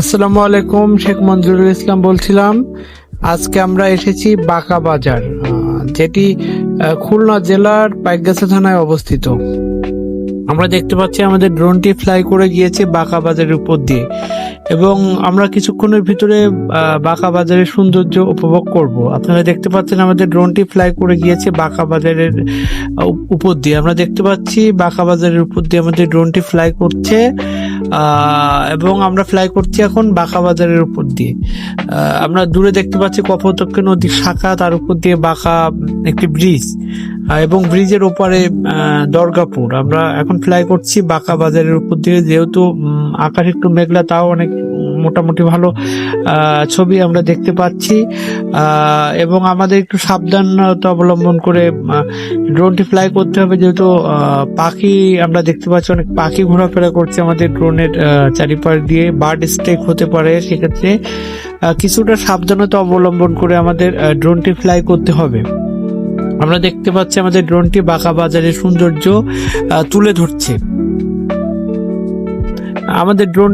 আসসালামু আলাইকুম, শেখ মঞ্জুরুল ইসলাম বলছিলাম। আজকে আমরা এসেছি বাঁকা বাজার যেটি খুলনা জেলার পাইকগাছা থানায় অবস্থিত। আমরা দেখতে পাচ্ছি আমাদের ড্রোনটি ফ্লাই করে গিয়েছে বাঁকা বাজারের উপর দিয়ে। এবং আমরা কিছুক্ষণের ভিতরে বাঁকা বাজারের সৌন্দর্য উপভোগ করব। আপনারা দেখতে পাচ্ছেন আমাদের ড্রোনটি ফ্লাই করে গিয়েছে বাঁকা বাজারের উপর দিয়ে। আমরা দেখতে পাচ্ছি বাঁকা বাজারের উপর দিয়ে আমাদের ড্রোনটি ফ্লাই করছে এবং আমরা ফ্লাই করছি এখন বাঁকা বাজারের উপর দিয়ে। আমরা দূরে দেখতে পাচ্ছি কপোতক্ষ নদীর শাখা, তার উপর দিয়ে বাঁকা একটি ব্রিজ এবং ব্রিজের ওপারে দরগাপুর। আমরা এখন ফ্লাই করছি, বাঁকা বাজারের উপর দিয়ে। যেহেতু আকাশ একটু মেঘলা, তাও অনেক মোটামুটি ভালো ছবি আমরা দেখতে পাচ্ছি। এবং আমাদের একটু সাবধানতা অবলম্বন করে ড্রোনটি ফ্লাই করতে হবে। যেহেতু পাখি আমরা দেখতে পাচ্ছি, অনেক পাখি ঘোরাফেরা করছে আমাদের ড্রোনের চারিপাশ দিয়ে। বার্ড স্ট্রেক হতে পারে সেক্ষেত্রে কিছুটা সাবধানতা অবলম্বন করে আমাদের ড্রোনটি ফ্লাই করতে হবে। আমরা দেখতে পাচ্ছি আমাদের ড্রোনটি বাঁকা বাজারের সৌন্দর্য তুলে ধরছে। আমাদের ড্রোন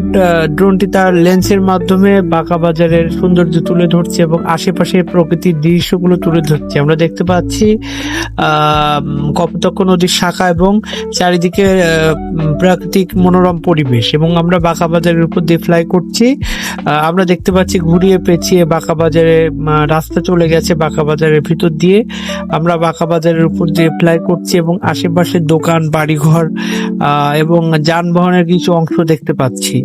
ড্রোনটি তার লেন্সের মাধ্যমে বাঁকা বাজারের সৌন্দর্য তুলে ধরছে এবং আশেপাশের প্রকৃতির দৃশ্যগুলো তুলে ধরছে। আমরা দেখতে পাচ্ছি কপোতক্ষ নদীর শাখা এবং চারিদিকে প্রাকৃতিক মনোরম পরিবেশ এবং আমরা বাঁকা বাজারের উপর দিয়ে ফ্লাই করছি। আমরা দেখতে পাচ্ছি ঘুরিয়ে পেঁচিয়ে বাঁকা বাজারে রাস্তা চলে গেছে বাঁকা বাজারের ভিতর দিয়ে। আমরা বাঁকা বাজারের উপর দিয়ে ফ্লাই করছি এবং আশেপাশের দোকান, বাড়িঘর এবং যানবাহনের কিছু অংশ দেখতে পাচ্ছি।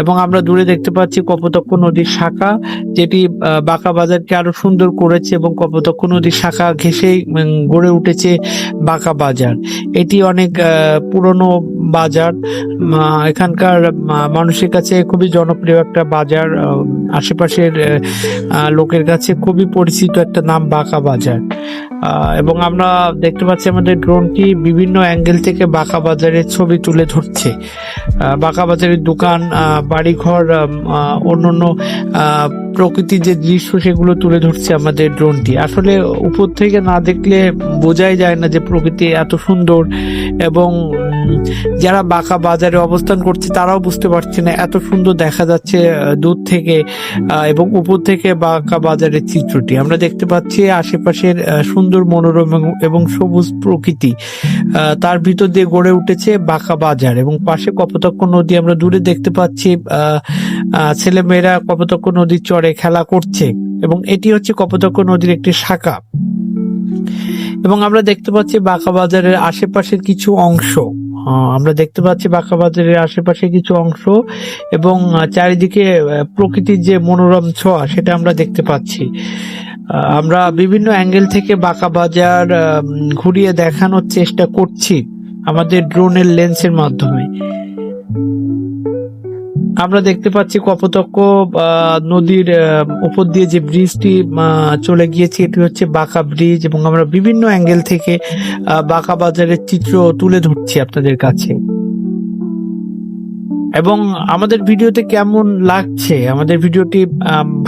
এবং আমরা দূরে দেখতে পাচ্ছি কপোতক্ষ নদীর শাখা, যেটি বাঁকা বাজারকে আরও সুন্দর করেছে এবং কপোতক্ষ নদীর শাখা ঘেঁষেই গড়ে উঠেছে বাঁকা বাজার। এটি অনেক পুরনো বাজার। এখানকার মানুষের কাছে খুবই জনপ্রিয় একটা বাজার। আশেপাশের লোকের কাছে খুবই পরিচিত একটা নাম বাঁকা বাজার। এবং আমরা দেখতে পাচ্ছি আমাদের ড্রোনটি বিভিন্ন অ্যাঙ্গেল থেকে বাঁকা বাজারের ছবি তুলে ধরছে। বাঁকা বাজারের দোকান বাড়িঘর অন্য অন্য প্রকৃতির যে দৃশ্য সেগুলো তুলে ধরছে আমাদের ড্রোনটি আসলে উপর থেকে না দেখলে বোঝাই যায় না যে প্রকৃতি এত সুন্দর এবং যারা বাঁকা বাজারে অবস্থান করছে, তারাও বুঝতে পারছে না, এত সুন্দর দেখা যাচ্ছে দূর থেকে এবং উপর থেকে বাঁকা বাজারের চিত্রটি। আমরা দেখতে পাচ্ছি আশেপাশের সুন্দর মনোরম এবং- সবুজ প্রকৃতি। তার ভিতর দিয়ে গড়ে উঠেছে বাঁকা বাজার এবং পাশে কপোতক্ষ নদী আমরা দূরে দেখতে পাচ্ছি ছেলে মেয়েরা কপোতক্ষ নদীর চরে খেলা করছে এবং এটি হচ্ছে কপোতক্ষ নদীর একটি শাখা। এবং আমরা দেখতে পাচ্ছি বাঁকা বাজারের আশেপাশের কিছু অংশ। আমরা দেখতে পাচ্ছি বাঁকা বাজারের আশেপাশে কিছু অংশ এবং চারিদিকে প্রকৃতির যে মনোরম ছোঁয়া সেটা আমরা দেখতে পাচ্ছি। আমরা বিভিন্ন অ্যাঙ্গেল থেকে বাঁকা বাজার ঘুরিয়ে দেখানোর চেষ্টা করছি আমাদের ড্রোনের লেন্সের মাধ্যমে। আমরা দেখতে পাচ্ছি কপোতক্ষ নদীর উপর দিয়ে যে ব্রিজটি চলে গিয়েছে, এটি হচ্ছে বাঁকা ব্রিজ এবং আমরা বিভিন্ন অ্যাঙ্গেল থেকে বাঁকা বাজারের চিত্র তুলে ধরছি আপনাদের কাছে। এবং আমাদের ভিডিওতে কেমন লাগছে? আমাদের ভিডিওটি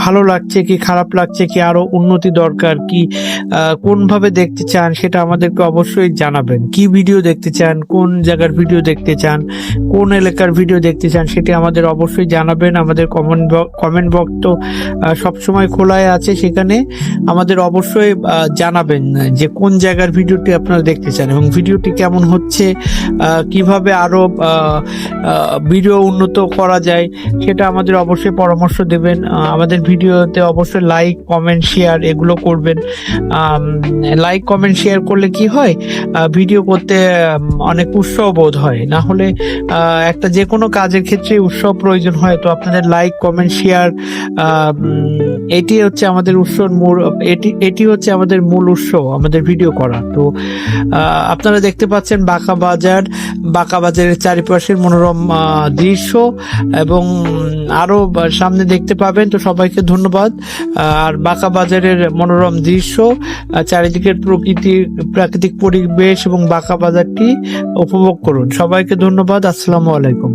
ভালো লাগছে কি খারাপ লাগছে কি আরও উন্নতি দরকার কি কোনভাবে দেখতে চান সেটা আমাদেরকে অবশ্যই জানাবেন। কি ভিডিও দেখতে চান কোন জায়গার ভিডিও দেখতে চান কোন এলাকার ভিডিও দেখতে চান সেটি আমাদের অবশ্যই জানাবেন। আমাদের কমেন্ট কমেন্ট বক্স তো সবসময় খোলাই আছে সেখানে। আমাদের অবশ্যই জানাবেন যে কোন জায়গার ভিডিওটি আপনারা দেখতে চান এবং ভিডিওটি কেমন হচ্ছে কীভাবে আরও আহ, আহ, ভিডিও উন্নত করা যায়, সেটা আমাদের অবশ্যই পরামর্শ দেবেন। আমাদের ভিডিওতে অবশ্যই লাইক কমেন্ট শেয়ার এগুলো করবেন। লাইক কমেন্ট শেয়ার করলে কি হয়? ভিডিও করতে অনেক উৎসাহ বোধ হয়। না হলে একটা যে কোনো কাজের ক্ষেত্রে উৎসাহ প্রয়োজন হয়। তো আপনাদের লাইক কমেন্ট শেয়ার এটি হচ্ছে আমাদের উৎসর মূল, এটি এটি হচ্ছে আমাদের মূল উৎস আমাদের ভিডিও করা। তো আপনারা দেখতে পাচ্ছেন বাঁকা বাজার। বাঁকা বাজারের চারিপাশের মনোরম দৃশ্য এবং আরও সামনে দেখতে পাবেন, তো সবাইকে ধন্যবাদ। আর বাঁকা বাজারের মনোরম দৃশ্য চারিদিকের প্রকৃতি, প্রাকৃতিক পরিবেশ এবং বাঁকা বাজারটি উপভোগ করুন। সবাইকে ধন্যবাদ, আসসালামু আলাইকুম।